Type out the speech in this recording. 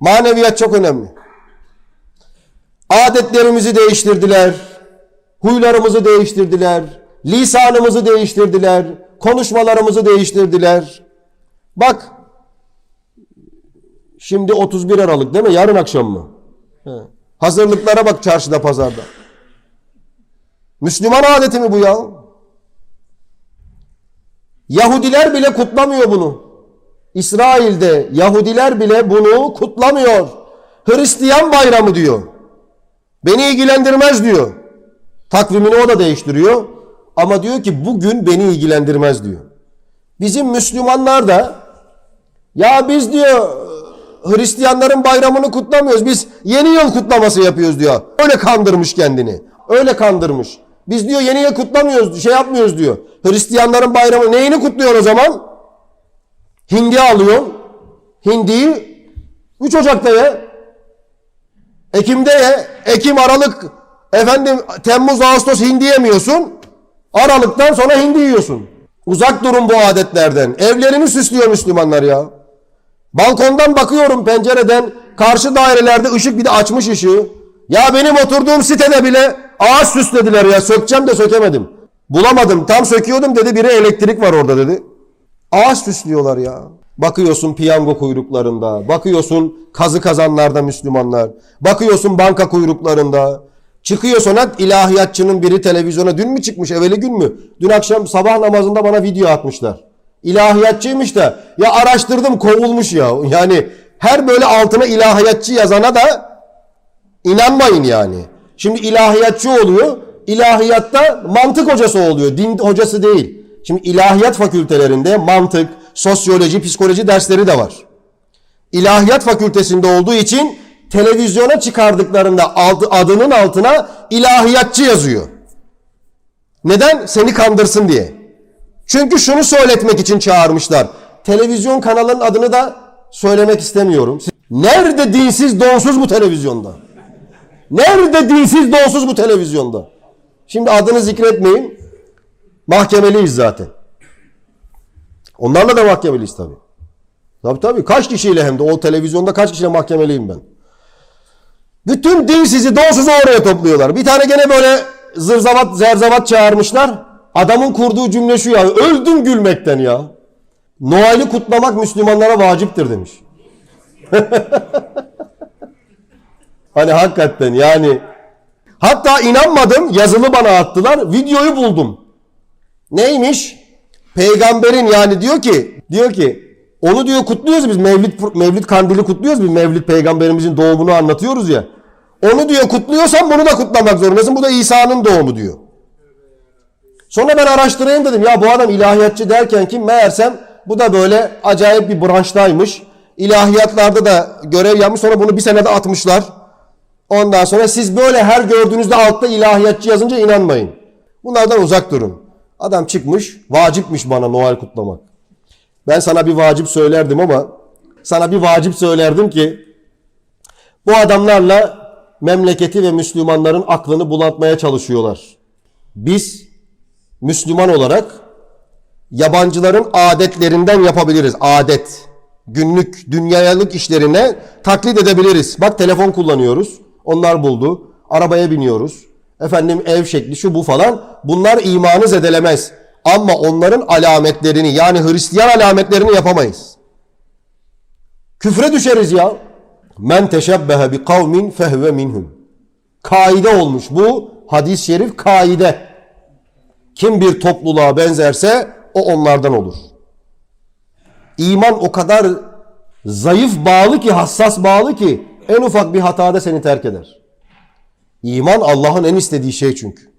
Maneviyat çok önemli. Adetlerimizi değiştirdiler. Huylarımızı değiştirdiler. Lisanımızı değiştirdiler. Konuşmalarımızı değiştirdiler. Bak. Şimdi 31 Aralık değil mi? Yarın akşam mı? He. Hazırlıklara bak çarşıda pazarda. Müslüman adeti mi bu ya? Yahudiler bile kutlamıyor bunu. İsrail'de Yahudiler bile bunu kutlamıyor. Hristiyan bayramı diyor. Beni ilgilendirmez diyor. Takvimini o da değiştiriyor. Ama diyor ki bugün beni ilgilendirmez diyor. Bizim Müslümanlar da ya biz diyor Hristiyanların bayramını kutlamıyoruz. Biz yeni yıl kutlaması yapıyoruz diyor. Öyle kandırmış kendini. Öyle kandırmış. Biz diyor yeni yıl kutlamıyoruz, şey yapmıyoruz diyor. Hristiyanların bayramı neyini kutluyor o zaman? Hindi alıyor. Hindiyi 3 Ocak'ta ye. Ekim'de ye. Ekim, Aralık, efendim Temmuz, Ağustos hindi yemiyorsun. Aralıktan sonra hindi yiyorsun. Uzak durun bu adetlerden. Evlerini süslüyor Müslümanlar ya. Balkondan bakıyorum pencereden karşı dairelerde ışık bir de açmış ışığı. Ya benim oturduğum sitede bile ağaç süslediler ya. Sökeceğim de sökemedim. Bulamadım. Tam söküyordum dedi biri elektrik var orada dedi. Ağaç süslüyorlar ya. Bakıyorsun piyango kuyruklarında. Bakıyorsun kazı kazanlarda Müslümanlar. Bakıyorsun banka kuyruklarında. Çıkıyor sonra ilahiyatçının biri televizyona dün mü çıkmış evveli gün mü? Dün akşam sabah namazında bana video atmışlar. İlahiyatçıymış da ya araştırdım kovulmuş ya. Yani her böyle altına ilahiyatçı yazana da inanmayın yani. Şimdi ilahiyatçı oluyor. İlahiyatta mantık hocası oluyor. Din hocası değil. Şimdi ilahiyat fakültelerinde mantık, sosyoloji, psikoloji dersleri de var. İlahiyat fakültesinde olduğu için televizyona çıkardıklarında adı- adının altına ilahiyatçı yazıyor. Neden? Seni kandırsın diye. Çünkü şunu söyletmek için çağırmışlar. Televizyon kanalının adını da söylemek istemiyorum. Nerede dinsiz donsuz bu televizyonda? Nerede dinsiz donsuz bu televizyonda? Şimdi adını zikretmeyin. Mahkemeliyiz zaten. Onlarla da mahkemeliyiz tabii. Tabii tabii. Kaç kişiyle hem de o televizyonda kaç kişiyle mahkemeliyim ben. Bütün dinsizi donsuzu oraya topluyorlar. Bir tane gene böyle zırzavat zerzavat çağırmışlar. Adamın kurduğu cümle şu ya. Öldüm gülmekten ya. Noel'i kutlamak Müslümanlara vaciptir demiş. hani hakikaten yani. Hatta inanmadım yazılı bana attılar. Videoyu buldum. Neymiş? Peygamberin yani diyor ki diyor ki onu diyor kutluyoruz biz Mevlid Mevlid kandili kutluyoruz biz Mevlid peygamberimizin doğumunu anlatıyoruz ya. Onu diyor kutluyorsan bunu da kutlamak zorundasın. Bu da İsa'nın doğumu diyor. Sonra ben araştırayım dedim. Ya bu adam ilahiyatçı derken kim? Meğersem bu da böyle acayip bir branştaymış. İlahiyatlarda da görev yapmış. Sonra bunu bir senede atmışlar. Ondan sonra siz böyle her gördüğünüzde altta ilahiyatçı yazınca inanmayın. Bunlardan uzak durun. Adam çıkmış, vacipmiş bana Noel kutlamak. Ben sana bir vacip söylerdim ama sana bir vacip söylerdim ki bu adamlarla memleketi ve Müslümanların aklını bulatmaya çalışıyorlar. Biz Müslüman olarak yabancıların adetlerinden yapabiliriz. Adet. Günlük, dünyalık işlerine taklit edebiliriz. Bak telefon kullanıyoruz. Onlar buldu. Arabaya biniyoruz. Efendim ev şekli şu bu falan. Bunlar imanı zedelemez. Ama onların alametlerini yani Hristiyan alametlerini yapamayız. Küfre düşeriz ya. Men teşebbehe bi kavmin fehve minhum. Kaide olmuş bu. Hadis-i şerif kaide. Kim bir topluluğa benzerse o onlardan olur. İman o kadar zayıf bağlı ki, hassas bağlı ki en ufak bir hatada seni terk eder. İman Allah'ın en istediği şey çünkü.